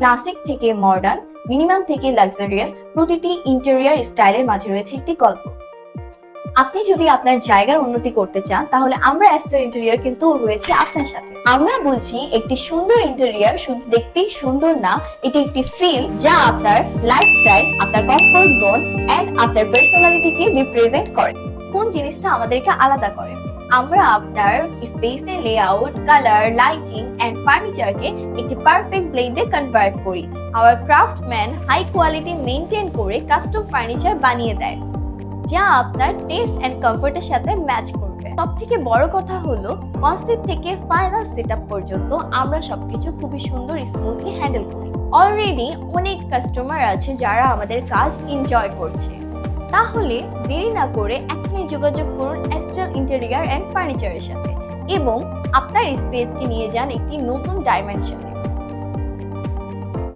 Classic থেকে modern, minimum থেকে luxurious প্রতিটি ইন্টেরিয়ার স্টাইলের মাঝে রয়েছে একটি গল্প। আপনি যদি আপনার জায়গার উন্নতি করতে চান, তাহলে আমরা অ্যাস্টার ইন্টেরিয়ার কিন্তু রয়েছে আপনার সাথে। আমরা বলছি একটি সুন্দর ইন্টেরিয়ার শুধু দেখতেই সুন্দর না, এটি একটি ফিল যা আপনার লাইফস্টাইল আপনার কমফোর্ট জোন এন্ড আপনার পার্সোনালিটিকে রিপ্রেজেন্ট করে। কোন জিনিসটা আমাদেরকে আলাদা করে? আমরা আপনার স্পেসের লেআউট কালার লাইটিং এন্ড ফার্নিচারকে একটি পারফেক্ট ব্লেন্ডে কনভার্ট করি। Our craftsman high quality maintain করে কাস্টম ফার্নিচার বানিয়ে দেয়, যা আপনার টেস্ট এন্ড কমফোর্টের সাথে ম্যাচ করবে। সব থেকে বড় কথা হলো কনসেপ্ট থেকে ফাইনাল সেট পর্যন্ত আমরা সবকিছু খুবই সুন্দর স্মুথলি হ্যান্ডেল করি। অলরেডি অনেক কাস্টমার আছে যারা আমাদের কাজ এনজয় করছে। তাহলে দেরি না করে এখনই যোগাযোগ করুন অ্যাস্ট্রাল ইন্টেরিয়ার অ্যান্ড ফার্নিচারের সাথে এবং আপনার স্পেসকে নিয়ে যান একটি নতুন ডাইমেনশনে